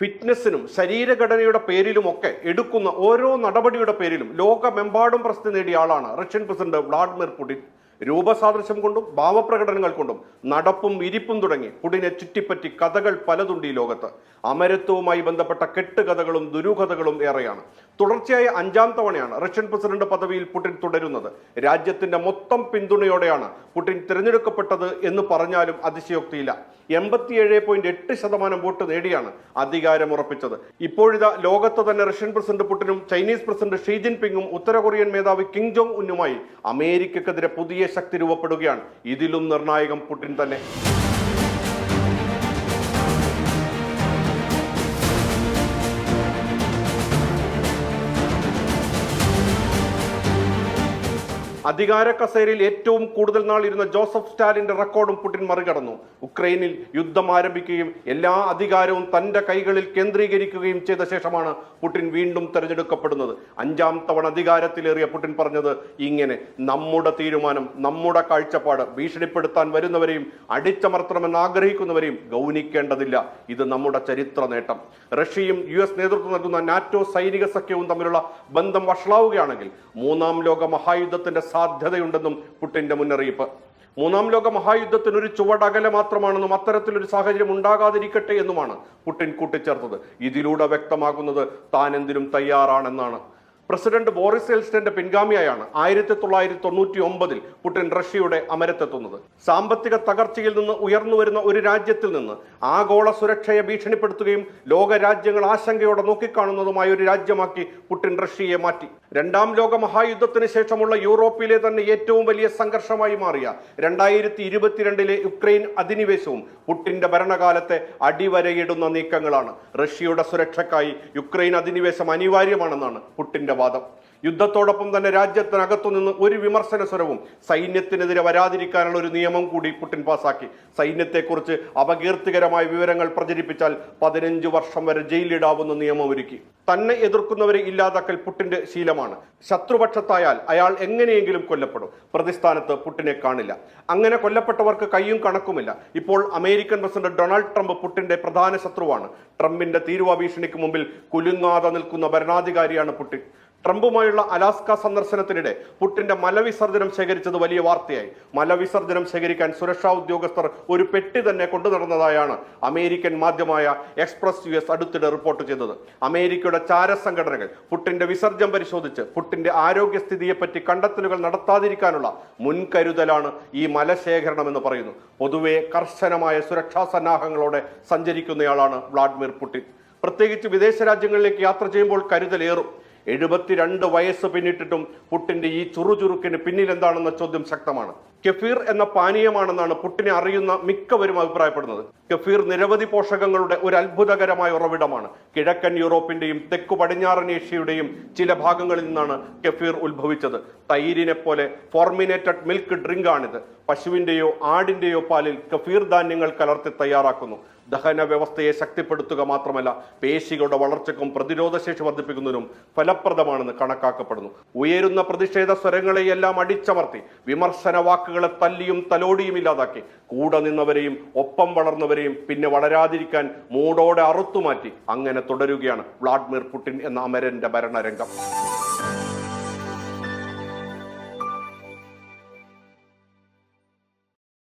ഫിറ്റ്നസിനും ശരീരഘടനയുടെ പേരിലുമൊക്കെ എടുക്കുന്ന ഓരോ നടപടിയുടെ പേരിലും ലോകമെമ്പാടും പ്രസിദ്ധി നേടിയ ആളാണ് റഷ്യൻ പ്രസിഡന്റ് വ്ളാഡിമിർ പുടിൻ. രൂപസാദൃശ്യം കൊണ്ടും ഭാവപ്രകടനങ്ങൾ കൊണ്ടും നടപ്പും ഇരിപ്പും തുടങ്ങി പുടിനെ ചുറ്റിപ്പറ്റി കഥകൾ പലതുണ്ട് ഈ ലോകത്ത്. അമരത്വവുമായി ബന്ധപ്പെട്ട കെട്ടുകഥകളും ദുരൂഹതകളും ഏറെയാണ്. തുടർച്ചയായ അഞ്ചാം തവണയാണ് റഷ്യൻ പ്രസിഡന്റ് പദവിയിൽ പുടിൻ തുടരുന്നത്. രാജ്യത്തിന്റെ മൊത്തം പിന്തുണയോടെയാണ് പുടിൻ തിരഞ്ഞെടുക്കപ്പെട്ടത് എന്ന് പറഞ്ഞാലും അതിശയോക്തിയില്ല. എൺപത്തിയേഴ് പോയിന്റ് എട്ട് ശതമാനം വോട്ട് നേടിയാണ് അധികാരം ഉറപ്പിച്ചത് ഇപ്പോഴിതാ ലോകത്ത് തന്നെ റഷ്യൻ പ്രസിഡന്റ് പുടിനും ചൈനീസ് പ്രസിഡന്റ് ഷീ ജിൻപിങ്ങും ഉത്തര കൊറിയൻ മേധാവി കിങ് ജോങ് ഉന്നുമായി അമേരിക്കക്കെതിരെ പുതിയ ശക്തി രൂപപ്പെടുകയാണ്. ഇതിലും നിർണായകം പുടിൻ തന്നെ. അധികാര കസേരയിൽ ഏറ്റവും കൂടുതൽ നാൾ ഇരുന്ന ജോസഫ് സ്റ്റാലിന്റെ റെക്കോർഡും പുടിൻ മറികടന്നു. ഉക്രൈനിൽ യുദ്ധം ആരംഭിക്കുകയും എല്ലാ അധികാരവും തന്റെ കൈകളിൽ കേന്ദ്രീകരിക്കുകയും ചെയ്ത ശേഷമാണ് പുടിൻ വീണ്ടും തെരഞ്ഞെടുക്കപ്പെടുന്നത്. അഞ്ചാം തവണ അധികാരത്തിലേറിയ പുടിൻ പറഞ്ഞത് ഇങ്ങനെ നമ്മുടെ തീരുമാനം നമ്മുടെ കാഴ്ചപ്പാട് ഭീഷണിപ്പെടുത്താൻ വരുന്നവരെയും അടിച്ചമർത്തണമെന്ന് ആഗ്രഹിക്കുന്നവരെയും ഗൗനിക്കേണ്ടതില്ല. ഇത് നമ്മുടെ ചരിത്ര നേട്ടം. റഷ്യയും യു എസ് നേതൃത്വം നൽകുന്ന നാറ്റോ സൈനിക സഖ്യവും തമ്മിലുള്ള ബന്ധം വഷളാവുകയാണെങ്കിൽ മൂന്നാം ലോക മഹായുദ്ധത്തിന്റെ സാധ്യതയുണ്ടെന്നും പുട്ടിന്റെ മുന്നറിയിപ്പ്. മൂന്നാം ലോക മഹായുദ്ധത്തിന് ഒരു ചുവടകല മാത്രമാണെന്നും അത്തരത്തിലൊരു സാഹചര്യം ഉണ്ടാകാതിരിക്കട്ടെ എന്നുമാണ് പുടിൻ കൂട്ടിച്ചേർത്തത്. ഇതിലൂടെ വ്യക്തമാകുന്നത് താൻ എന്തിനും തയ്യാറാണെന്നാണ്. പ്രസിഡന്റ് ബോറിസ് എൽസ്റ്റന്റെ പിൻഗാമിയായാണ് ആയിരത്തി തൊള്ളായിരത്തി തൊണ്ണൂറ്റി ഒമ്പതിൽ പുടിൻ റഷ്യയുടെ അമരത്തെത്തുന്നത്. സാമ്പത്തിക തകർച്ചയിൽ നിന്ന് ഉയർന്നു വരുന്ന ഒരു രാജ്യത്തിൽ നിന്ന് ആഗോള സുരക്ഷയെ ഭീഷണിപ്പെടുത്തുകയും ലോക രാജ്യങ്ങൾ ആശങ്കയോടെ നോക്കിക്കാണുന്നതുമായ ഒരു രാജ്യമാക്കി പുടിൻ റഷ്യയെ മാറ്റി. രണ്ടാം ലോക മഹായുദ്ധത്തിന് ശേഷമുള്ള യൂറോപ്പിലെ തന്നെ ഏറ്റവും വലിയ സംഘർഷമായി മാറിയ രണ്ടായിരത്തി ഇരുപത്തിരണ്ടിലെ യുക്രൈൻ അധിനിവേശവും പുട്ടിന്റെ ഭരണകാലത്തെ അടിവരയിടുന്ന നീക്കങ്ങളാണ്. റഷ്യയുടെ സുരക്ഷയ്ക്കായി യുക്രൈൻ അധിനിവേശം അനിവാര്യമാണെന്നാണ് വാദം യുദ്ധത്തോടൊപ്പം തന്നെ രാജ്യത്തിനകത്തു നിന്ന് ഒരു വിമർശന സ്വരവും സൈന്യത്തിനെതിരെ വരാതിരിക്കാനുള്ള ഒരു നിയമം കൂടി പുട്ടിൻ പാസാക്കി. സൈന്യത്തെക്കുറിച്ച് അപകീർത്തികരമായ വിവരങ്ങൾ പ്രചരിപ്പിച്ചാൽ പതിനഞ്ച് വർഷം വരെ ജയിലിടാവുന്ന നിയമം ഒരുക്കി തന്നെ എതിർക്കുന്നവരെ ഇല്ലാതാക്കൽ പുട്ടിന്റെ ശീലമാണ്. ശത്രുപക്ഷത്തായാൽ അയാൾ എങ്ങനെയെങ്കിലും കൊല്ലപ്പെടും. പ്രതിസ്ഥാനത്ത് പുട്ടിനെ കാണില്ല. അങ്ങനെ കൊല്ലപ്പെട്ടവർക്ക് കയ്യും കണക്കുമില്ല. ഇപ്പോൾ അമേരിക്കൻ പ്രസിഡന്റ് ഡൊണാൾഡ് ട്രംപ് പുട്ടിന്റെ പ്രധാന ശത്രുവാണ്. ട്രംപിന്റെ തീരുവ ഭീഷണിക്ക് മുമ്പിൽ കുലുങ്ങാതെ നിൽക്കുന്ന ഭരണാധികാരിയാണ് പുട്ടിൻ ട്രംപുമായുള്ള അലാസ്ക സന്ദർശനത്തിനിടെ പുട്ടിന്റെ മലവിസർജനം ശേഖരിച്ചത് വലിയ വാർത്തയായി. മലവിസർജനം ശേഖരിക്കാൻ സുരക്ഷാ ഉദ്യോഗസ്ഥർ ഒരു പെട്ടി തന്നെ കൊണ്ടു നടന്നതായാണ് അമേരിക്കൻ മാധ്യമമായ എക്സ്പ്രസ് യു എസ് അടുത്തിടെ റിപ്പോർട്ട് ചെയ്തത്. അമേരിക്കയുടെ ചാരസംഘടനകൾ പുട്ടിന്റെ വിസർജ്യം പരിശോധിച്ച് പുട്ടിന്റെ ആരോഗ്യസ്ഥിതിയെപ്പറ്റി കണ്ടെത്തലുകൾ നടത്താതിരിക്കാനുള്ള മുൻകരുതലാണ് ഈ മലശേഖരണം എന്ന് പറയുന്നു. പൊതുവെ കർശനമായ സുരക്ഷാ സന്നാഹങ്ങളോടെ സഞ്ചരിക്കുന്നയാളാണ് വ്ളാഡിമിർ പുടിൻ. പ്രത്യേകിച്ച് വിദേശ രാജ്യങ്ങളിലേക്ക് യാത്ര ചെയ്യുമ്പോൾ കരുതലേറും. എഴുപത്തിരണ്ട് വയസ്സ് പിന്നിട്ടിട്ടും പുട്ടിന്റെ ഈ ചുറുചുറുക്കിന് പിന്നിൽ എന്താണെന്ന ചോദ്യം ശക്തമാണ്. കെഫീർ എന്ന പാനീയമാണെന്നാണ് പുട്ടിനെ അറിയുന്ന മിക്കവരും അഭിപ്രായപ്പെടുന്നത്. കെഫീർ നിരവധി പോഷകങ്ങളുടെ ഒരു അത്ഭുതകരമായ ഉറവിടമാണ്. കിഴക്കൻ യൂറോപ്പിന്റെയും തെക്കു പടിഞ്ഞാറൻ ഏഷ്യയുടെയും ചില ഭാഗങ്ങളിൽ നിന്നാണ് കെഫീർ ഉത്ഭവിച്ചത്. തൈരിനെ പോലെ ഫോർമിനേറ്റഡ് മിൽക്ക് ഡ്രിങ്ക് ആണിത് പശുവിന്റെയോ ആടിന്റെയോ പാലിൽ കഫീർ ധാന്യങ്ങൾ കലർത്തി തയ്യാറാക്കുന്നു. ദഹന വ്യവസ്ഥയെ ശക്തിപ്പെടുത്തുക മാത്രമല്ല പേശികളുടെ വളർച്ചയ്ക്കും പ്രതിരോധശേഷി വർദ്ധിപ്പിക്കുന്നതിനും ഫലപ്രദമാണെന്ന് കണക്കാക്കപ്പെടുന്നു. ഉയരുന്ന പ്രതിഷേധ സ്വരങ്ങളെയെല്ലാം അടിച്ചമർത്തി വിമർശന വാക്കുകളെ തല്ലിയും തലോടിയും ഇല്ലാതാക്കി കൂടെ നിന്നവരെയും ഒപ്പം വളർന്നവരെയും പിന്നെ വളരാതിരിക്കാൻ മൂടോടെ അറുത്തുമാറ്റി അങ്ങനെ തുടരുകയാണ് വ്ളാഡിമിർ പുടിൻ എന്ന അമരന്റെ ഭരണരംഗം.